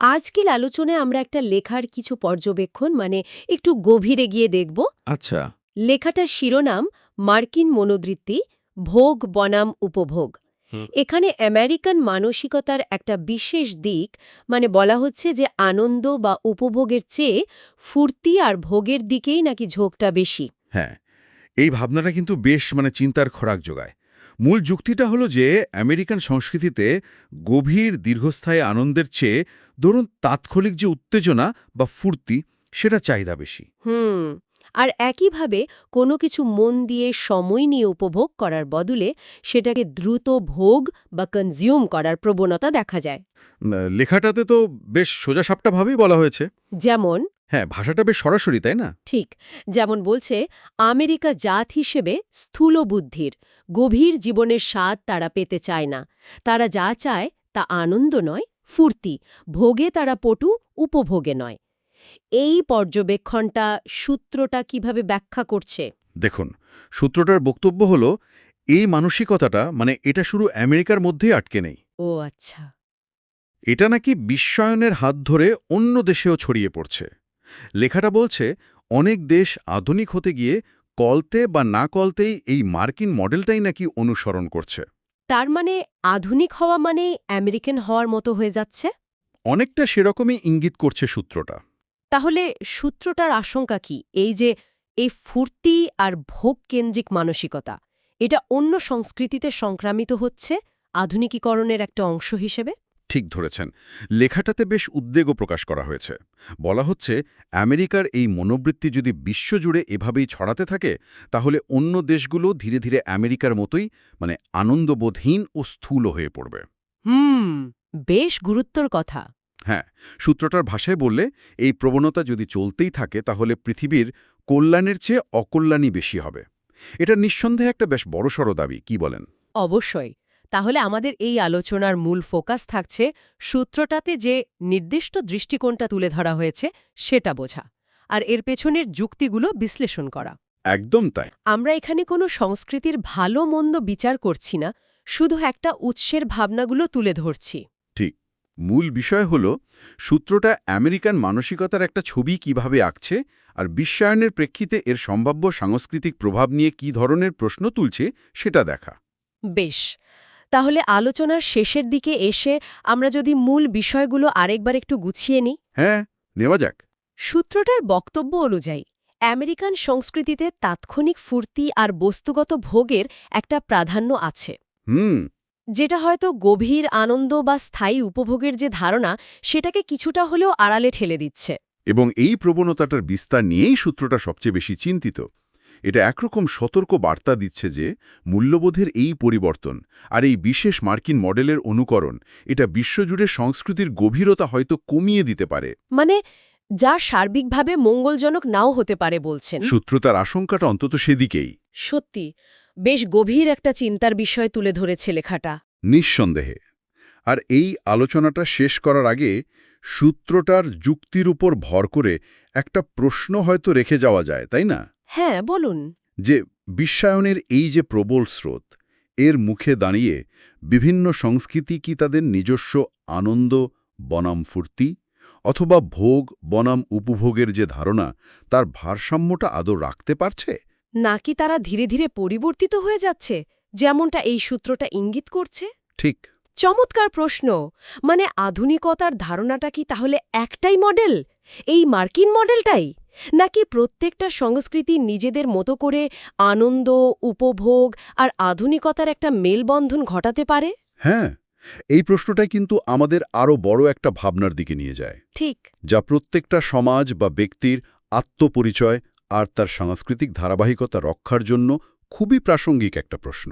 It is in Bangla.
আজকের আলোচনায় আমরা একটা লেখার কিছু পর্যবেক্ষণ মানে একটু গভীরে গিয়ে দেখব। আচ্ছা। লেখাটার শিরোনাম মার্কিন মনোবৃত্তি ভোগ বনাম উপভোগ। এখানে আমেরিকান মানসিকতার একটা বিশেষ দিক মানে বলা হচ্ছে যে আনন্দ বা উপভোগের চেয়ে ফুর্তি আর ভোগের দিকেই নাকি ঝোঁকটা বেশি। হ্যাঁ এই ভাবনাটা কিন্তু বেশ মানে চিন্তার খোরাক যোগায়। মূল যুক্তিটা হলো যে আমেরিকান সংস্কৃতিতে গভীর দীর্ঘস্থায়ী আনন্দের চেয়ে ধরুন তাৎক্ষণিক যে উত্তেজনা বা ফুর্তি সেটা চাহিদা বেশি। হুম আর একইভাবে কোনো কিছু মন দিয়ে সময় নিয়ে উপভোগ করার বদলে সেটাকে দ্রুত ভোগ বা কনজিউম করার প্রবণতা দেখা যায়। লেখাটাতে তো বেশ সোজা সোজাসাপটাভাবেই বলা হয়েছে। যেমন হ্যাঁ ভাষাটা বেশ সরাসরি তাই না? ঠিক যেমন বলছে আমেরিকা জাত হিসেবে স্থূল বুদ্ধির গভীর জীবনের স্বাদ তারা পেতে চায় না। তারা যা চায় তা আনন্দ নয় ফুর্তি ভোগে তারা পটু উপভোগে নয়। এই পর্যবেক্ষণটা সূত্রটা কীভাবে ব্যাখ্যা করছে? দেখুন সূত্রটার বক্তব্য হল এই মানসিকতাটা মানে এটা শুরু আমেরিকার মধ্যেই আটকে নেই। ও আচ্ছা। এটা নাকি বিশ্বায়নের হাত ধরে অন্য দেশেও ছড়িয়ে পড়ছে। লেখাটা বলছে অনেক দেশ আধুনিক হতে গিয়ে কলতে বা না কলতেই এই মার্কিন মডেলটাই নাকি অনুসরণ করছে। তার মানে আধুনিক হওয়া মানে আমেরিকান হওয়ার মতো হয়ে যাচ্ছে? অনেকটা সেরকমই ইঙ্গিত করছে সূত্রটা। তাহলে সূত্রটার আশঙ্কা কি? এই যে এই ফুর্তি আর ভোগ কেন্দ্রিক মানসিকতা এটা অন্য সংস্কৃতিতে সংক্রামিত হচ্ছে আধুনিকীকরণের একটা অংশ হিসেবে? ঠিক ধরেছেন। লেখাটাতে বেশ উদ্বেগও প্রকাশ করা হয়েছে। বলা হচ্ছে আমেরিকার এই মনোবৃত্তি যদি বিশ্বজুড়ে এভাবেই ছড়াতে থাকে তাহলে অন্য দেশগুলো ধীরে ধীরে আমেরিকার মতোই মানে আনন্দবোধহীন ও স্থূল হয়ে পড়বে। হুম বেশ গুরুত্বর কথা। হ্যাঁ সূত্রটার ভাষায় বললে এই প্রবণতা যদি চলতেই থাকে তাহলে পৃথিবীর কল্যাণের চেয়ে অকল্যাণই বেশি হবে। এটা নিঃসন্দেহে একটা বেশ বড়সড় দাবি কি বলেন? অবশ্যই। তাহলে আমাদের এই আলোচনার মূল ফোকাস থাকছে সূত্রটাতে যে নির্দিষ্ট দৃষ্টিকোণটা তুলে ধরা হয়েছে সেটা বোঝা আর এর পেছনের যুক্তিগুলো বিশ্লেষণ করা। একদম তাই। আমরা এখানে কোনো সংস্কৃতির ভালো মন্দ বিচার করছি না শুধু একটা উৎসের ভাবনাগুলো তুলে ধরছি। ঠিক। মূল বিষয় হল সূত্রটা আমেরিকান মানসিকতার একটা ছবি কীভাবে আঁকছে আর বিশ্বায়নের প্রেক্ষিতে এর সম্ভাব্য সাংস্কৃতিক প্রভাব নিয়ে কি ধরনের প্রশ্ন তুলছে সেটা দেখা। বেশ। তাহলে আলোচনার শেষের দিকে এসে আমরা যদি মূল বিষয়গুলো আরেকবার একটু গুছিয়ে নিই? হ্যাঁ নেওয়া যাক। সূত্রটার বক্তব্য অনুযায়ী আমেরিকান সংস্কৃতিতে তাৎক্ষণিক ফুর্তি আর বস্তুগত ভোগের একটা প্রাধান্য আছে। হুম। যেটা হয়তো গভীর আনন্দ বা স্থায়ী উপভোগের যে ধারণা সেটাকে কিছুটা হলেও আড়ালে ঠেলে দিচ্ছে। এবং এই প্রবণতাটার বিস্তার নিয়েই সূত্রটা সবচেয়ে বেশি চিন্তিত। এটা একরকম সতর্ক বার্তা দিচ্ছে যে মূল্যবোধের এই পরিবর্তন আর এই বিশেষ মার্কিন মডেলের অনুকরণ এটা বিশ্বজুড়ে সংস্কৃতির গভীরতা হয়তো কমিয়ে দিতে পারে। মানে যা সার্বিকভাবে মঙ্গলজনক নাও হতে পারে বলছেন। সূত্রতার আশঙ্কাটা অন্তত সেদিকেই। সত্যি বেশ গভীর একটা চিন্তার বিষয় তুলে ধরেছে লেখাটা। নিঃসন্দেহে। আর এই আলোচনাটা শেষ করার আগে সূত্রটার যুক্তির উপর ভর করে একটা প্রশ্ন হয়তো রেখে যাওয়া যায় তাই না? হ্যাঁ বলুন। যে বিশ্বায়নের এই যে প্রবল স্রোত এর মুখে দাঁড়িয়ে বিভিন্ন সংস্কৃতি কি তাদের নিজস্ব আনন্দ বনাম ফুর্তি অথবা ভোগ বনাম উপভোগের যে ধারণা তার ভারসাম্যটা আদৌ রাখতে পারছে? নাকি তারা ধীরে ধীরে পরিবর্তিত হয়ে যাচ্ছে যেমনটা এই সূত্রটা ইঙ্গিত করছে? ঠিক। চমৎকার প্রশ্ন। মানে আধুনিকতার ধারণাটা কি তাহলে একটাই মডেল? এই মার্কিন মডেলটাই? নাকি প্রত্যেকটা সংস্কৃতি নিজেদের মতো করে আনন্দ উপভোগ আর আধুনিকতার একটা মেলবন্ধন ঘটাতে পারে? হ্যাঁ এই প্রশ্নটাই কিন্তু আমাদের আরও বড় একটা ভাবনার দিকে নিয়ে যায়। ঠিক। যা প্রত্যেকটা সমাজ বা ব্যক্তির আত্মপরিচয় আর তার সাংস্কৃতিক ধারাবাহিকতা রক্ষার জন্য খুবই প্রাসঙ্গিক একটা প্রশ্ন।